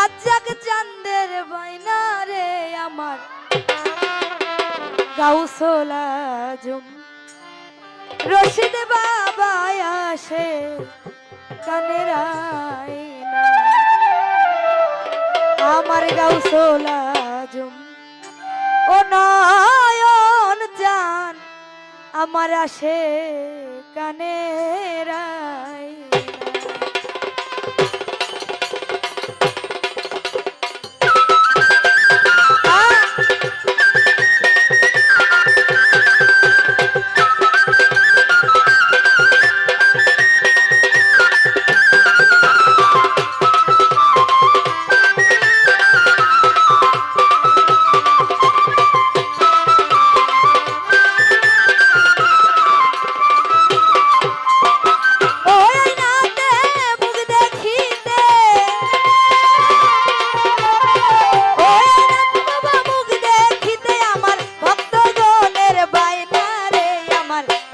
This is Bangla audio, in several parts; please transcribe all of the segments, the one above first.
রাজ্জাক চান্দের বাইনা রে আমার। গাউসলা জুম রশিদ বাবা আসে কানে আইনা আমার গাউসলা জুম ও নয়ন চান আমার আসে কানে আইনা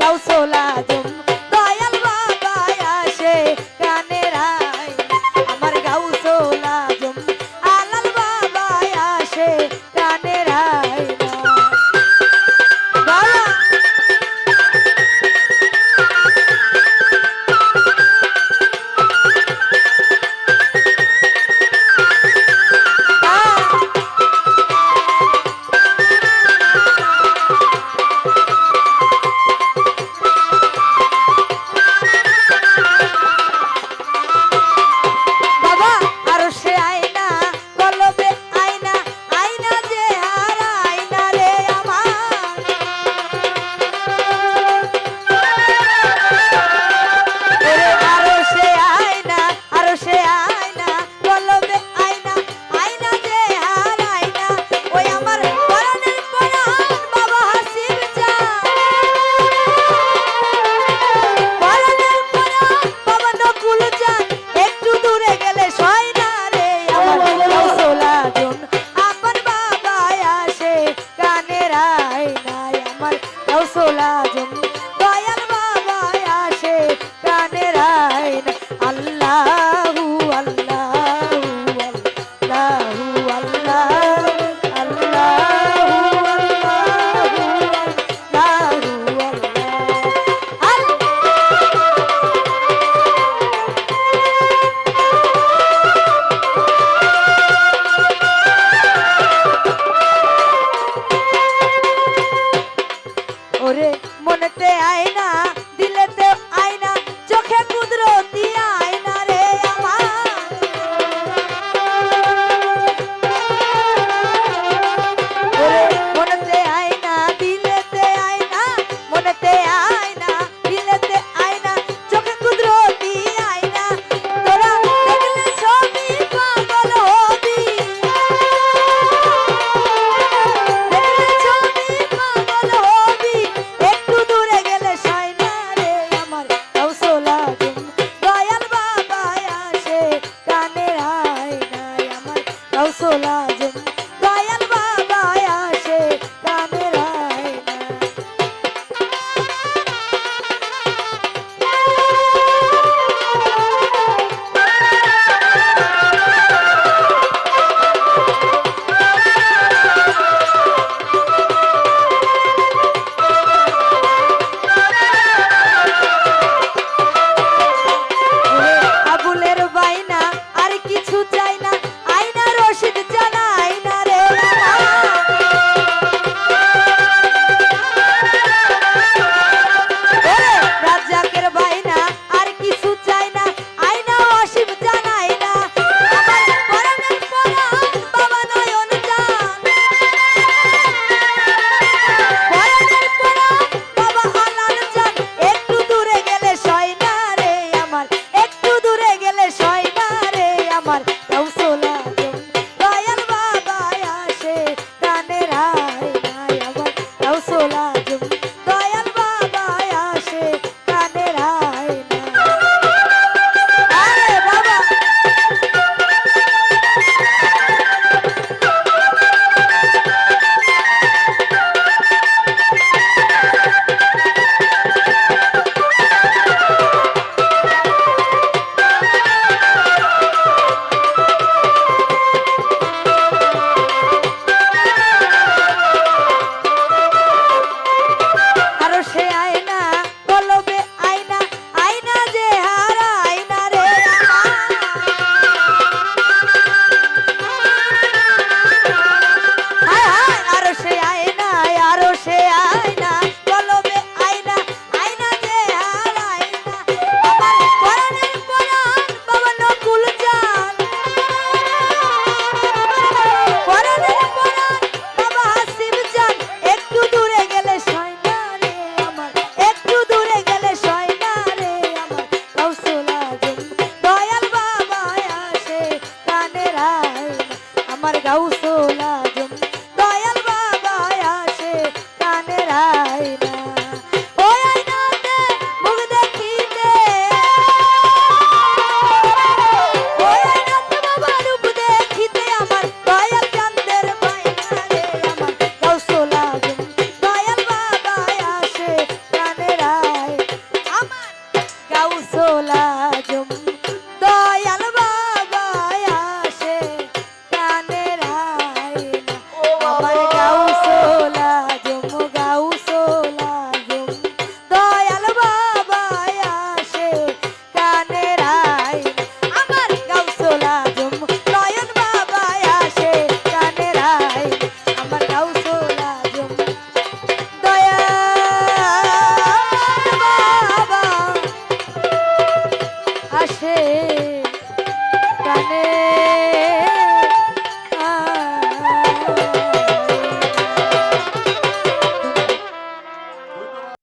Clausola